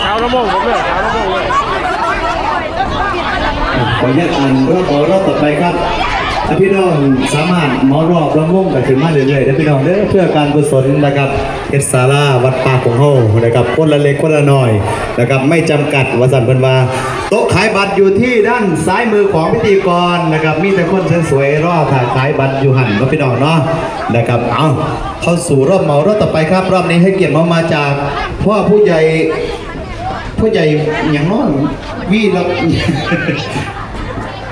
เช้าวละโมงผมเลยเช้าละโมงเลย ขออนุญาตอ่านรอบต่อรอบต่อไปครับ ถ้าพี่น้องสามารถหมอรอบระม่งกันขึ้นมาเรื่อยๆนะพี่น้องเด้อเพื่อการกุศลนะครับเทศสาราวัดป่าของเฮานะครับคนละเล็กคนละน้อยนะครับไม่จำกัดวสันเพิ่นว่าโต๊ะขายบัตรอยู่ที่ด้านซ้ายมือของพิธีกรนะครับมีแต่คนสวยๆรอถ่ายขายบัตรอยู่หันก็พี่น้องเนาะนะครับเอาเข้าสู่รอบเหมารอบต่อไปครับ รอบนี้ให้เกียรติมามาจากพ่อผู้ใหญ่ผู้ใหญ่อย่างน้อยวีแล้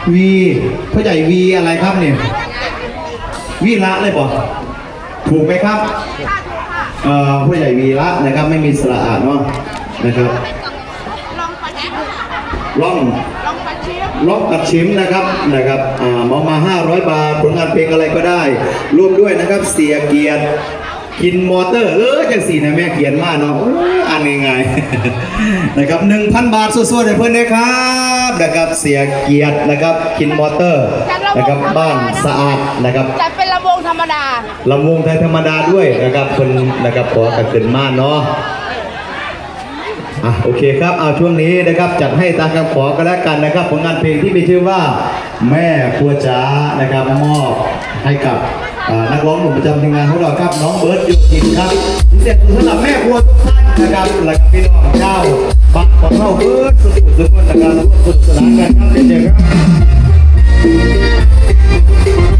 ววีผู้ใหญ่วีอะไรครับเนี่ยวีละเลยป่ะถูกไหมครับเอ่อผู้ใหญ่วีละนะครับ ไม่มีสระอาเนาะนะครับลองปัดชิมล่องลองปัดชิมล็อกกัดชิมนะครับนะครับอ่าหมอมา 500 บาทผลงานเพลงอะไรก็ได้ร่วมด้วยนะครับ เสียเกียรติ กินมอเตอร์ เออจังสีนะแม่เขียนมาเนาะโอ้อ่านง่ายๆนะครับ1,000บาทสู้ๆให้เพื่อนนะครับนะครับเสียเกียรตินะครับกินมอเตอร์นะครับบ้านสะอาดนะครับจัดเป็นลำวงธรรมดาลำวงไทยธรรมดาด้วยนะครับคนนะครับขอกันขึ้นมาเนาะ อะโอเคครับเอาช่วงนี้นะครับจัดให้ตามคำขอกันแล้วกันนะครับผลงานเพลงที่มีชื่อว่า แม่ครัวจ้านะครับมอบให้กับนักร้องหนุ่มประจำทีมงานของเราครับน้องเบิร์ดโยธินครับพิเศษสำหรับแม่ครัวทุกท่านนะครับและพี่น้องเจ้าบัตรของเราเบิร์ดสุดๆทุกคนนะครับร่วมสนุกสนานกันครับเด็กๆครับ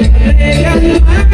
Hallelujah.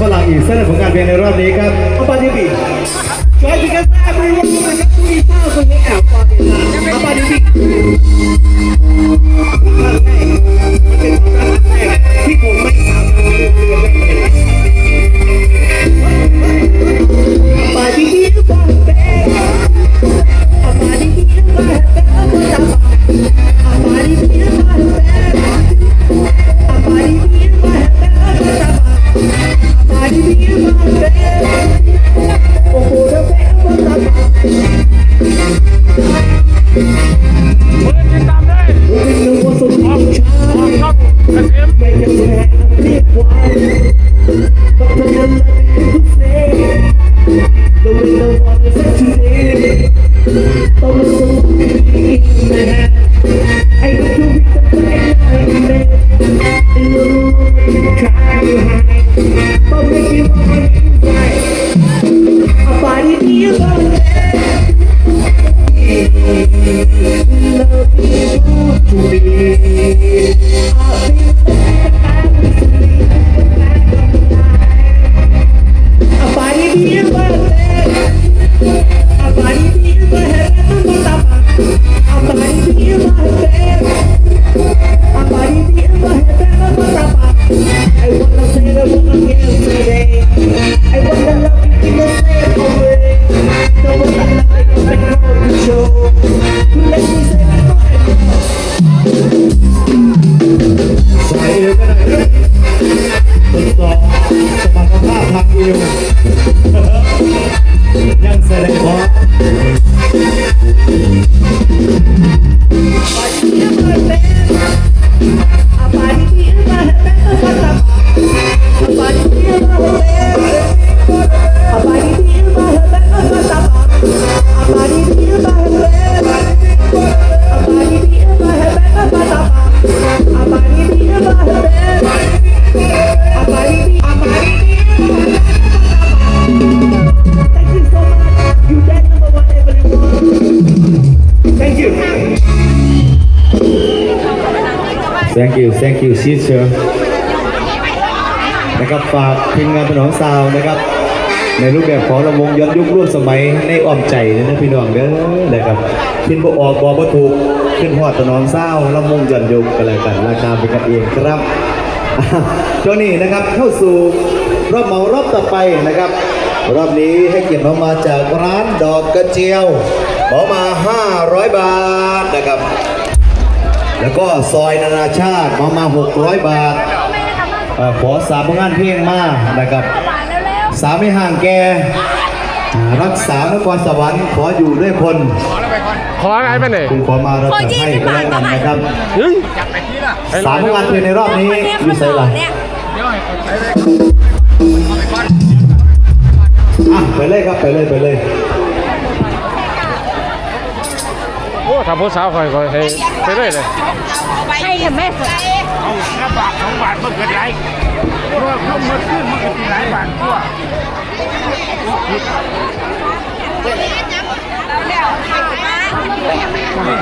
ฝรั่งอีกเส้นของงานเพลงในรอบนี้ครับอัปปาดิบี Try to get everyone to the happy thousand in our party. Apa di sini? Kita tidak thank you sister นะครับฝากทีมงานถนอนซาวนะครับ ในรูปแบบของระวงย้อนยุคร่วมสมัยในอ้อมใจนะพี่น้องเด้อนะครับพินบออกบอบ่ถูกขึ้นหอดถนนซาวระวงย้อนยุคกันเลกันราคาเป็นกันเองครับตอนนี้นะครับเข้าสู่รอบเมารอบต่อไปนะครับ รอบนี้ให้เกียรติเรามาจากร้านดอกกระเจียวขอมา 500 บาทนะครับ แล้วก็ซอยนานาชาติมามา 600 บาทอขอสามงานเพียงมากนะครับ สามไม่ห่างแก รักษานครสวรรค์ขออยู่ด้วยคน ขออะไรไปไหนคุณขอมาเราจะให้ก็แล้วกันนะครับสามงานเพียงในรอบนี้อยู่ใส่หลังไปเลยครับไปเลยไปเลย ถ้าผู้สาวคอยคอยให้ไปเรื่อยเลยให้กับแม่สุดเอาห้าบาทสองบาทมื่อเกิดไรเมื่อเมื่อขึ้นมื่อเกิดหลายบาททั่ว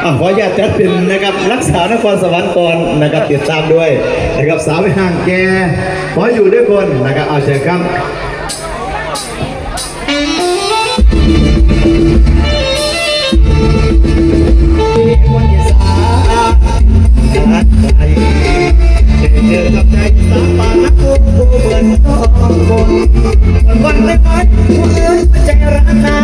อะขออนุญาตจัดเป็นนะครับรักษานครสวรรค์ก่อนนะครับติดตามด้วยนะครับสาวไปห่างแกขออยู่ด้วยคนนะครับเอาเชิญครับ คนอีสานรักใจเจอใจสาปนักผู้เหมือนคนวันวันไม่ไหวเมื่อใจรักนา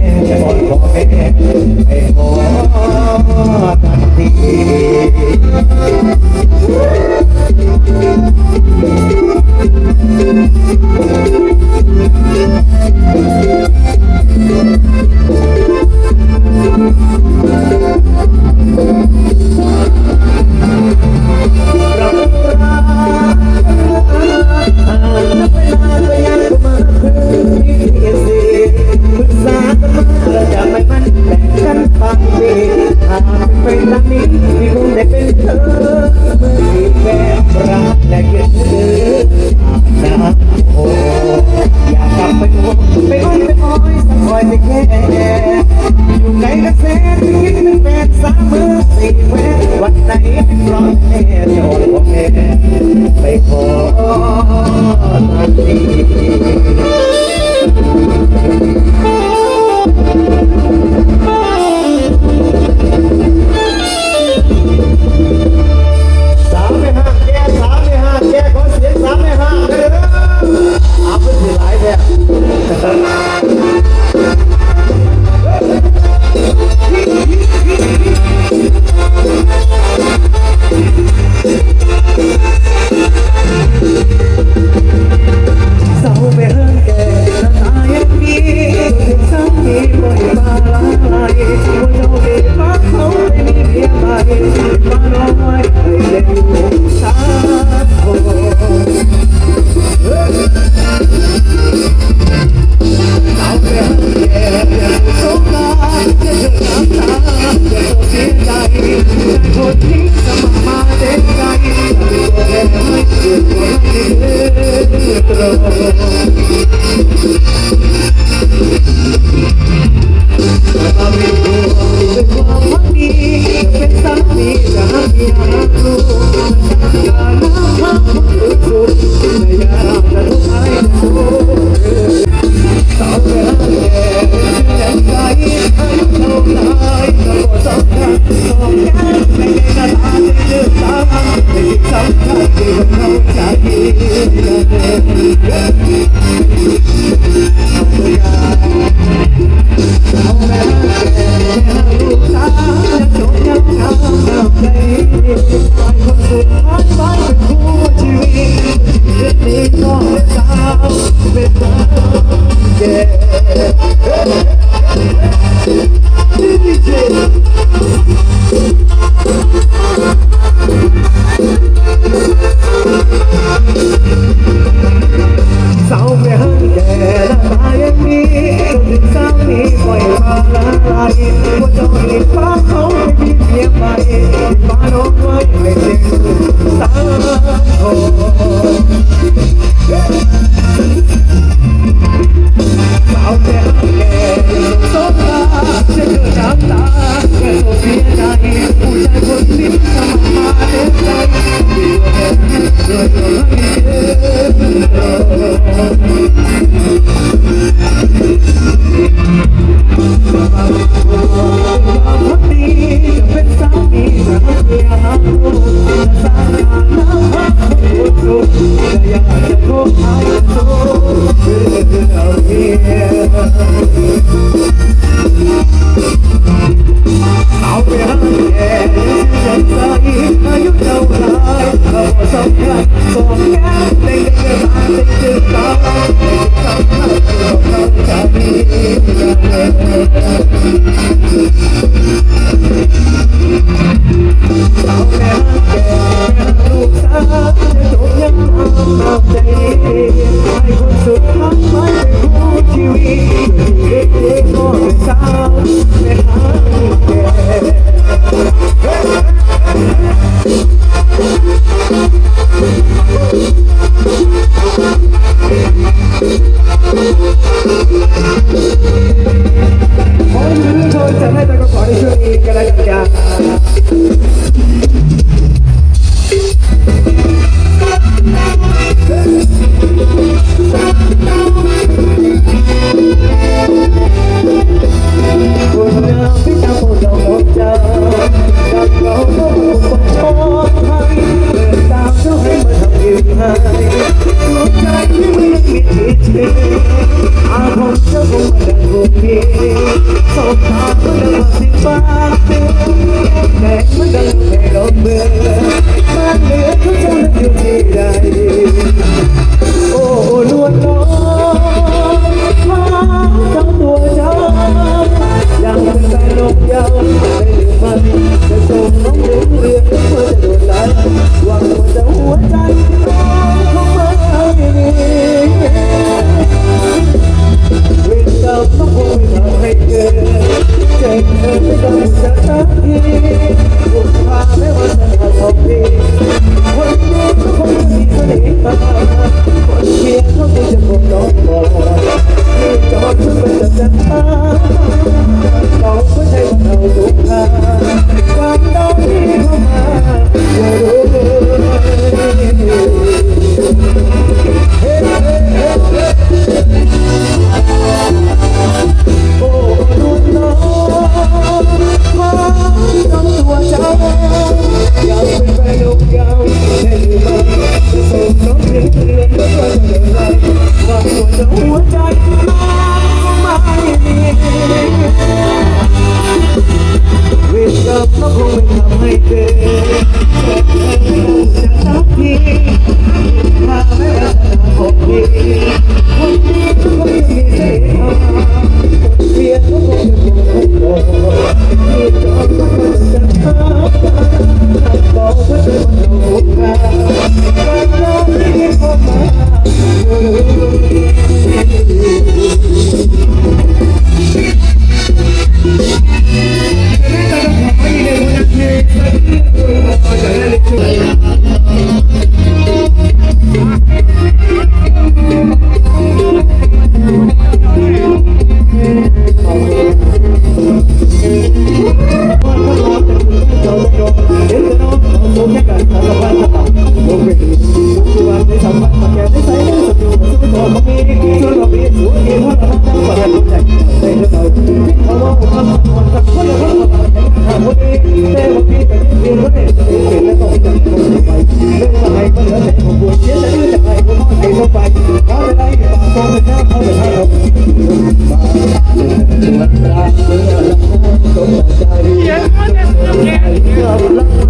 เป็นคนโง่เป็นหัวตัดที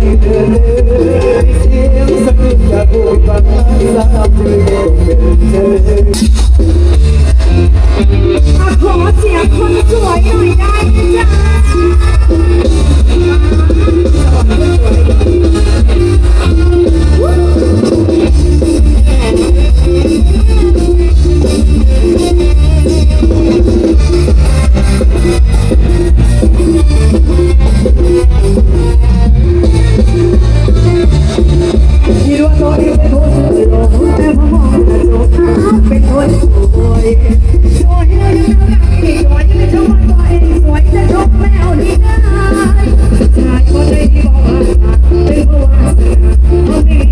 อะ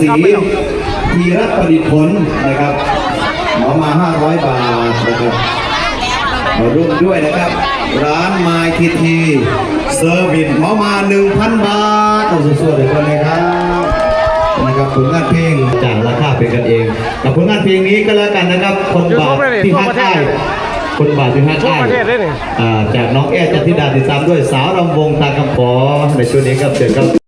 ศรีธีรประดิษฐ์ผลนะครับหมอมา 500 บาทนะครับมาร่วมด้วยนะครับ ร้านไมทีทีเซอร์วิสหมอมา 1,000 บาทต้องสวยๆเลยคนเลยครับนะครับผลงานเพลงจากราคาเป็นกันเองกับผลงานเพลงนี้ก็แล้วกันนะครับ คนบาทที่ห้าค่ายคนบาทที่ห้าทั่วค่ายประเทศเลยนี่อ่าจากน้องแอ้จันทิดาติดตามด้วยสาวรำวงตากำปอในช่วงนี้ครับเชิญครับ